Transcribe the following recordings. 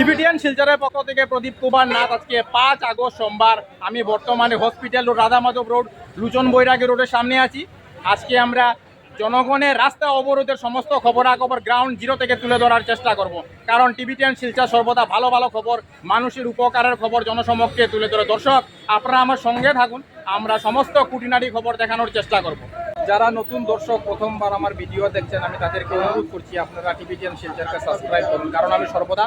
Tibetan শিলচরের পক্ষ থেকে প্রদীপ কুমার নাথ আজকে পাঁচ আগস্ট সোমবার আমি বর্তমানে hospital road Radha Madhab road, Lochan Bairagi রোডের সামনে আছি। আজকে আমরা জনগণের রাস্তা অবরোধের সমস্ত খবরাখবর গ্রাউন্ড জিরো থেকে তুলে ধরার চেষ্টা করব। কারণ টিবিটিয়ান শিলচর সর্বদা ভালো ভালো খবর, মানুষের উপকারের খবর জনসমক্ষে তুলে ধরে। দর্শক, আপনারা আমার সঙ্গে থাকুন, আমরা সমস্ত কুটিনারি খবর দেখানোর চেষ্টা করব। যারা নতুন দর্শক, প্রথমবার আমার ভিডিও দেখছেন, আমি তাদেরকে অনুরোধ করছি, আপনারা টিভিটিয়ান শিলচরকে সাবস্ক্রাইব করুন। কারণ আমি সর্বদা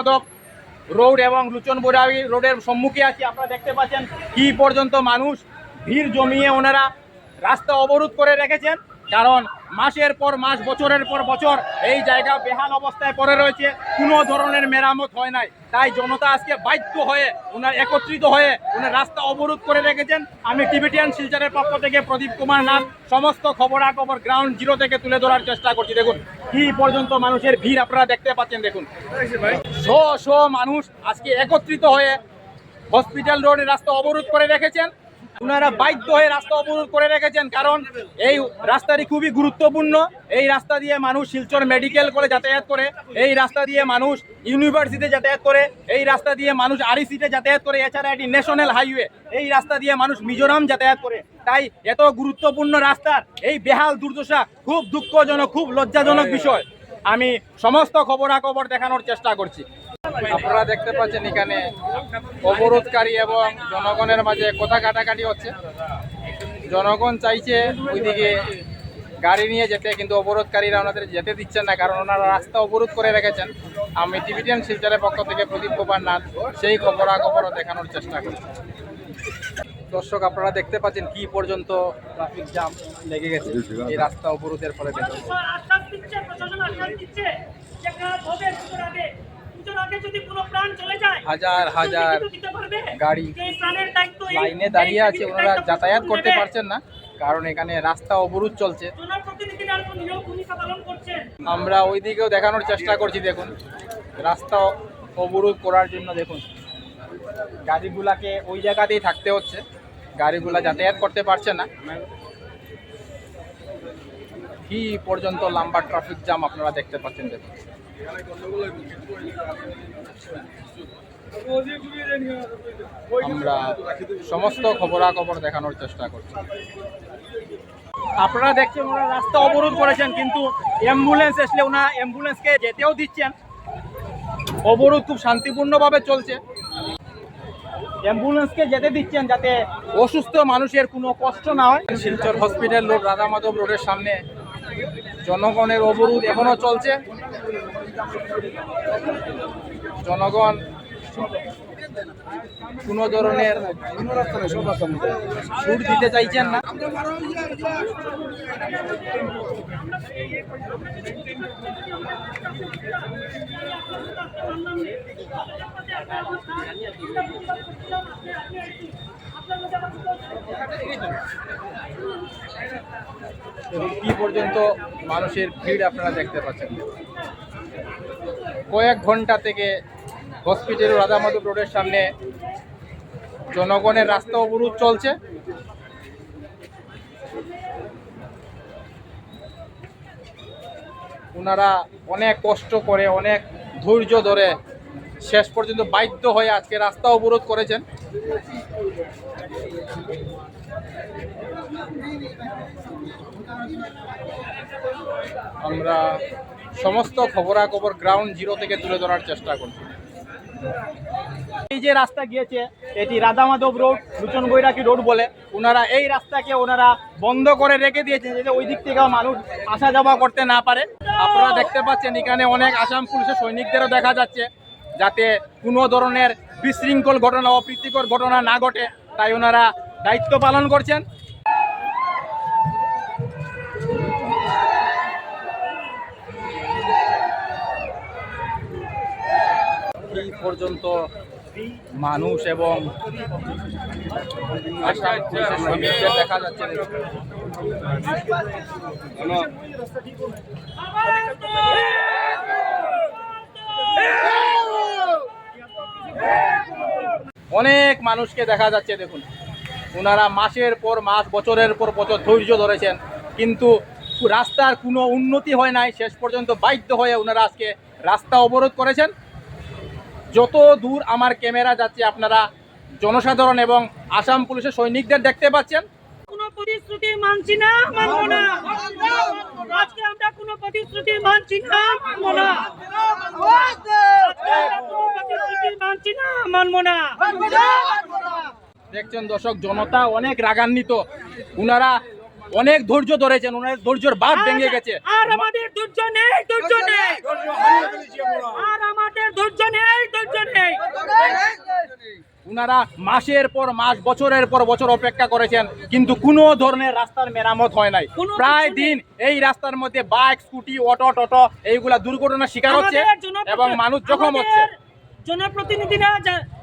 Radhamadhab road এবং লুচন বোরাবি রোডের সম্মুখে আছি। আপনারা দেখতে পাচ্ছেন কি পর্যন্ত মানুষ ভিড় জমিয়ে ওনারা রাস্তা অবরোধ করে রেখেছেন। কারণ মাসের পর মাস, বছরের পর বছর এই জায়গা বেহাল অবস্থায় পড়ে রয়েছে। কোনো ধরনের মেরামত হয় নাই। তাই জনতা আজকে বাধ্য হয়ে ওনার একত্রিত হয়ে ওনার রাস্তা অবরোধ করে রেখেছেন। আমি টিবিটিয়ান শিলচরের পক্ষ থেকে প্রদীপ কুমার নাথ, সমস্ত খবরাখবর গ্রাউন্ড জিরো থেকে তুলে ধরার চেষ্টা করছি। দেখুন। কি পর্যন্ত মানুষের ভিড় আপনারা দেখতে পাচ্ছেন, দেখুন। শো শো মানুষ আজকে একত্রিত হয়ে হসপিটাল রোডের রাস্তা অবরোধ করে রেখেছেন। ওনারা বাধ্য হয়ে রাস্তা অবরোধ করে রেখেছেন, কারণ এই রাস্তাটি খুবই গুরুত্বপূর্ণ। এই রাস্তা দিয়ে মানুষ শিলচর মেডিকেল করে যাতায়াত করে, এই রাস্তা দিয়ে মানুষ ইউনিভার্সিটি যাতায়াত করে, এই রাস্তা দিয়ে মানুষ আরইসিতে যাতায়াত করে, এছাড়া এটি ন্যাশনাল হাইওয়ে। এই রাস্তা দিয়ে মানুষ মিজোরাম যাতায়াত করে। তাই এত গুরুত্বপূর্ণ রাস্তার এই বেহাল দুর্দশা খুব দুঃখজনক, খুব লজ্জাজনক বিষয়। আমি সমস্ত খবরাখবর দেখানোর চেষ্টা করছি। আপনারা দেখতে পাচ্ছেন এখানে অবরোধকারী এবং জনগণের মাঝে কথা কাটাকাটি হচ্ছে। জনগণ চাইছে ওইদিকে গাড়ি নিয়ে যেতে, কিন্তু অবরোধকারীরা ওনাদের যেতে দিচ্ছেন না, কারণ ওনারা রাস্তা অবরোধ করে রেখেছেন। আমি টিভিটিয়ান শিলচরের পক্ষ থেকে প্রদীপ কুমার নাথ, সেই খবরাখবরও দেখানোর চেষ্টা করছি। দর্শক, আপনারা দেখতে পাচ্ছেন কি পর্যন্ত ট্রাফিক জ্যাম লেগে গেছে এই রাস্তা অবরোধের ফলে। হাজার হাজার গাড়ি লাইনে দাঁড়িয়ে আছে ওনারা যাতায়াত করতে পারছেন না কারণ এখানে রাস্তা অবরোধ চলছে। আমরা ওই দিকেও দেখানোর চেষ্টা করছি দেখুন। রাস্তা অবরোধ করার জন্য দেখুন। গাড়িগুলাকে ওই জায়গাতেই থাকতে হচ্ছে। গাড়িগুলা যাতায়াত করতে পারছে না। কি পর্যন্ত লম্বা ট্রাফিক জ্যাম আপনারা দেখতে পাচ্ছেন দেখুন। আমরা সমস্ত খবরাখবর দেখানোর চেষ্টা করছি। আপনারা দেখছেন ওনারা রাস্তা অবরোধ করেছেন কিন্তু অ্যাম্বুলেন্স আসলে ওনারা অ্যাম্বুলেন্সকে যেতেও দিচ্ছেন। অবরোধ খুব শান্তিপূর্ণভাবে চলছে। অ্যাম্বুলেন্সকে যেতে দিচ্ছেন যাতে অসুস্থ মানুষের কোনো কষ্ট না হয়। শিলচর হসপিটাল রোড রাধা মাধব রোডের সামনে জনগণের অবরোধ এখনও চলছে। জনগণ কোনো ধরনের সুর দিতে চাইছেন না। কি পর্যন্ত মানুষের ভিড় আপনারা দেখতে পাচ্ছেন? কয়েক ঘণ্টা থেকে হসপিটাল রাধা মাধব রোডের সামনে জনগণের রাস্তা অবরোধ চলছে। ওনারা অনেক কষ্ট করে, অনেক ধৈর্য ধরে শেষ পর্যন্ত বাধ্য হয়ে আজকে রাস্তা অবরোধ করেছেন। আমরা সমস্ত খবরাখবর গ্রাউন্ড জিরো থেকে তুলে ধরার চেষ্টা করছি। এই যে রাস্তা গিয়েছে, এটি রাধা মাধব রোড লুচন বৈরাকি রোড বলে। ওনারা এই রাস্তাকে ওনারা বন্ধ করে রেখে দিয়েছেন যাতে ওই দিক থেকেও মানুষ আসা যাওয়া করতে না পারে। আপনারা দেখতে পাচ্ছেন, এখানে অনেক আসাম পুলিশের সৈনিকদেরও দেখা যাচ্ছে, যাতে কোনো ধরনের বিশৃঙ্খল ঘটনা, অপ্রীতিকর ঘটনা না ঘটে। তাই ওনারা দায়িত্ব পালন করছেন। পর্যন্ত মানুষ এবং দেখা যাচ্ছে অনেক মানুষকে দেখা যাচ্ছে, দেখুন। ওনারা মাসের পর মাস, বছরের পর বছর ধৈর্য ধরেছেন, কিন্তু রাস্তার কোনো উন্নতি হয় নাই। শেষ পর্যন্ত বাধ্য হয়ে ওনারা আজকে রাস্তা অবরোধ করেছেন। যত দূর আমার ক্যামেরা যাচ্ছে আপনারা জনসাধারণ এবং আসাম পুলিশের সৈনিকদের দেখতে পাচ্ছেন। কোনো প্রতিশ্রুতি মানছি না মানবো না। আজকে আমরা কোনো প্রতিশ্রুতি মানছি না মানবো না। আজকে আমরা কোনো প্রতিশ্রুতি মানছি না মানবো না। দেখছেন দর্শক জনতা অনেক রাগান্বিত। ওনারা অনেক ধৈর্য ধরেছেন ওনার ধৈর্যের বাদ ভেঙে গেছে। আর আমাদের ধৈর্য নেই ধৈর্য নেই। আর আমাদের ধৈর্য নেই ধৈর্য নেই। ওনারা মাসের পর মাস বছরের পর বছর অপেক্ষা করেছেন কিন্তু কোনো ধরনের রাস্তার মেরামত হয় নাই। প্রায় দিন এই রাস্তার মধ্যে বাইক স্কুটি অটো টোটো এইগুলা দুর্ঘটনার শিকার হচ্ছে এবং মানুষ জখম হচ্ছে। জনপ্রতিনিধিরা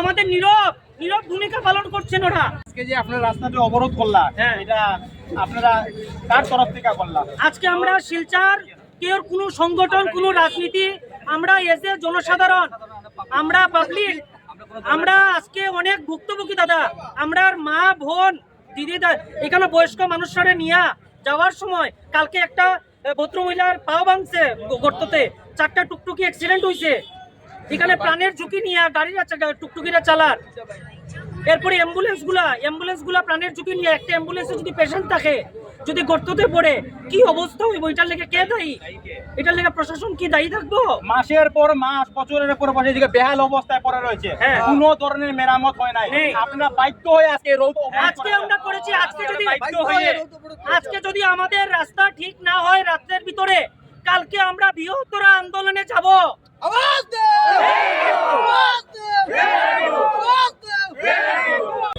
আমাদের নীরব। নীরব ভূমিকা পালন করছেন ওরা। আজকে যে আপনার রাস্তাটা অবরোধ করলাম হ্যাঁ। এটা আপনারা কার তরফ থেকে করলাম আজকে আমরা শিলচার কেউ কোনো সংগঠন কোনো রাজনীতি আমরা এজ এ জনসাধারণ আমরা পাবলিক আমরা আজকে অনেক ভুক্তভোগী দাদা আমরা মা বোন দিদি দা- এখানে বয়স্ক মানুষরা নিয়ে যাওয়ার সময় কালকে একটা ভদ্রমহিলার পাও ভাঙছে গর্ততে চারটা টুকটুকি অ্যাক্সিডেন্ট হয়েছে এখানে প্রাণের ঝুঁকি নিয়ে গাড়ির টুকটুকিরা চালার এরপরে অ্যাম্বুলেন্সগুলা অ্যাম্বুলেন্সগুলা প্রাণের ঝুঁকি নিয়ে একটা অ্যাম্বুলেন্সে যদি পেশেন্ট থাকে যদি গর্ততে পড়ে কি অবস্থা হইব? এটার লেগে কে দায়ী? এটার লেগে প্রশাসন কি দায়ী থাকব? মাসের পর মাস বছরের পর বছর এদিকে বেহাল অবস্থায় পড়ে রয়েছে হ্যাঁ। কোনো ধরনের মেরামত হয় নাই। আপনারা বাধ্য হয়ে আজকে রোদ আজকে আমরা করেছি আজকে যদি হয়ে আজকে যদি আমাদের রাস্তা ঠিক না হয় রাত্রের ভিতরে কালকে আমরা বৃহত্তর আন্দোলনে যাব।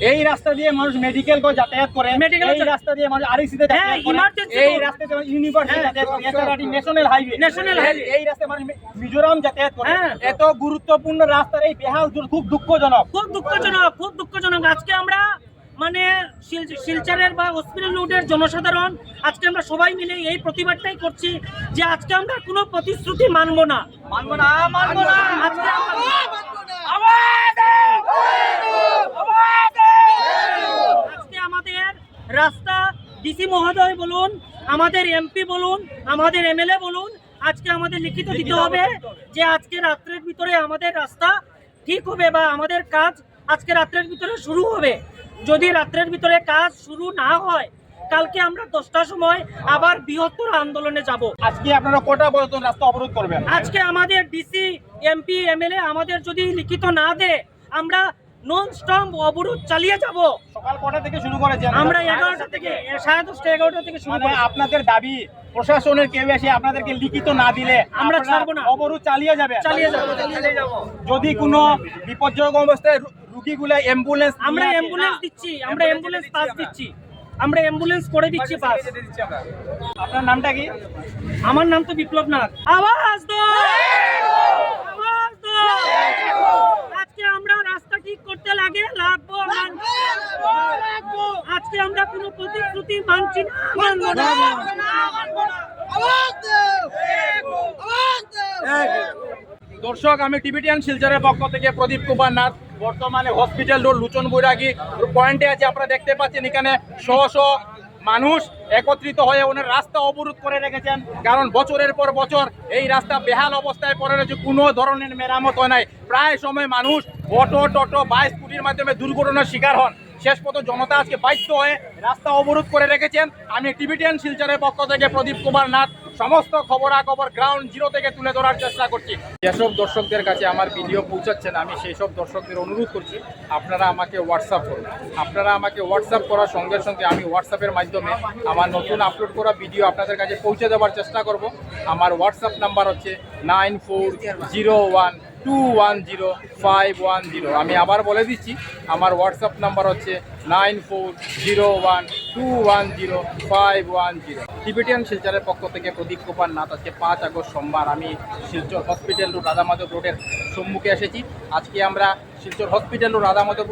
এই রাস্তা দিয়ে মানুষ মেডিকেল করে যাতায়াত করে মেডিকেল এই রাস্তা দিয়ে মানুষ আরএসিতে হ্যাঁ, যাতায়াত করে emergency এই। রাস্তা দিয়ে ইউনিভার্সিটি হ্যাঁ। যাতায়াত করে এছাড়া ন্যাশনাল হাইওয়ে National highway। এই রাস্তায় মানুষ মিজোরাম যাতায়াত করে হ্যাঁ। এত গুরুত্বপূর্ণ রাস্তার এই বেহাল খুব দুঃখজনক খুব দুঃখজনক খুব দুঃখজনক আজকে আমরা মানে শিল- শিলচরের বা হসপিটাল রোডের জনসাধারণ আজকে আমরা সবাই মিলে এই প্রতিবাদটাই করছি যে আজকে আমরা কোনো প্রতিশ্রুতি মানবো না। মানবো না মানবো না। আজকে আজকে আমাদের রাস্তা ডিসি মহোদয় বলুন আমাদের এমপি বলুন আমাদের এমএলএ বলুন আজকে আমাদের লিখিত দিতে হবে। যে আজকে রাত্রের ভিতরে আমাদের রাস্তা ঠিক হবে বা আমাদের কাজ আজকে রাত্রের ভিতরে শুরু হবে। যদি রাত্রের ভিতরে কাজ শুরু না হয় কালকে আমরা দশটার সময় আবার বৃহত্তর আন্দোলনে যাব। আজকে আপনারা কটা পর্যন্ত রাস্তা অবরোধ করবেন? আজকে আমাদের ডিসি এমপি এমএলএ আমাদের যদি লিখিত না দেয় আমরা নন স্টপ অবরোধ চালিয়ে যাব। সকাল কটা থেকে শুরু করেছেন? আমরা এগারোটা থেকে সাড়ে দশটা এগারোটা থেকে শুরু মানে করি আপনাদের দাবি প্রশাসনের কেউ এসে আপনাদেরকে লিখিত না দিলে আমরা ছাড়বো না। অবরোধ চালিয়ে যাবে। চালিয়ে যাব যদি কোনো বিপজ্জনক অবস্থায় রুগীগুলা অ্যাম্বুলেন্স আমরা অ্যাম্বুলেন্স দিচ্ছি আমরা অ্যাম্বুলেন্স পাস দিচ্ছি। আমরা অ্যাম্বুলেন্স করে দিচ্ছি পাস আপনার নামটা কি? আমার নাম তো বিপ্লব নাথ। আওয়াজ দো! আওয়াজ দো! আজকে আমরা রাস্তা ঠিক করতে লাগে লাগবো আমরা কোনো প্রতিশ্রুতি মানছি না। দর্শক আমি টিভিটিয়ান শিলচরের পক্ষ থেকে প্রদীপ কুমার নাথ। বর্তমানে হসপিটাল রোড লুচন বৈরাগী পয়েন্টে আছে। আপনারা দেখতে পাচ্ছেন এখানে শ শ মানুষ একত্রিত হয়ে ওনার রাস্তা অবরোধ করে রেখেছেন। কারণ বছরের পর বছর এই রাস্তা বেহাল অবস্থায় পড়ে রয়েছে। কোনো ধরনের মেরামত হয় নাই। প্রায় সময় মানুষ অটো টোটো বাইক স্কুটির মাধ্যমে দুর্ঘটনার শিকার হন। শেষ পর্যন্ত জনতা আজকে বাধ্য হয়ে রাস্তা অবরোধ করে রেখেছেন। আমি টিভিটিয়ান শিলচরের পক্ষ থেকে প্রদীপ কুমার নাথ, সমস্ত খবরাখবর গ্রাউন্ড জিরো থেকে তুলে ধরার চেষ্টা করছি। যেসব দর্শকদের কাছে আমার ভিডিও পৌঁছাচ্ছেন, আমি সেই সব দর্শকদের অনুরোধ করছি, আপনারা আমাকে হোয়াটসঅ্যাপ করুন। আপনারা আমাকে হোয়াটসঅ্যাপ করার সঙ্গে সঙ্গে আমি হোয়াটসঅ্যাপের মাধ্যমে আমার নতুন আপলোড করা ভিডিও আপনাদের কাছে পৌঁছে দেওয়ার চেষ্টা করব। আমার হোয়াটসঅ্যাপ নাম্বার হচ্ছে nine four zero one two one zero five one zero আমি আবার বলে দিচ্ছি, আমার হোয়াটসঅ্যাপ নাম্বার হচ্ছে nine four zero one two one zero five one zero Tibetan শিলচরের পক্ষ থেকে প্রদীপ কুমার নাথ আজকে পাঁচ আগস্ট সোমবার আমি শিলচর হসপিটাল রোড, রাধামাধব রোডের সম্মুখে এসেছি। আজকে আমরা শিলচর হসপিটাল রোড, রাধামাধব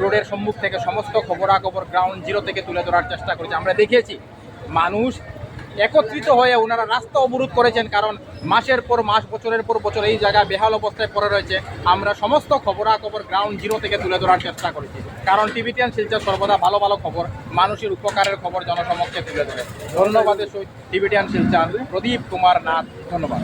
রোডের সম্মুখ থেকে সমস্ত খবরাখবর গ্রাউন্ড জিরো থেকে তুলে ধরার চেষ্টা করেছি। আমরা দেখেছি মানুষ একত্রিত হয়ে ওনারা রাস্তা অবরোধ করেছেন, কারণ মাসের পর মাস, বছরের পর বছর এই জায়গায় বেহাল অবস্থায় পড়ে রয়েছে। আমরা সমস্ত খবরাখবর গ্রাউন্ড জিরো থেকে তুলে ধরার চেষ্টা করেছি। কারণ টিভিটিয়ান শিলচর সর্বদা ভালো ভালো খবর, মানুষের উপকারের খবর জনসমক্ষে তুলে ধরে। ধন্যবাদের সহিত টিভিটিয়ান শিলচর, প্রদীপ কুমার নাথ, ধন্যবাদ।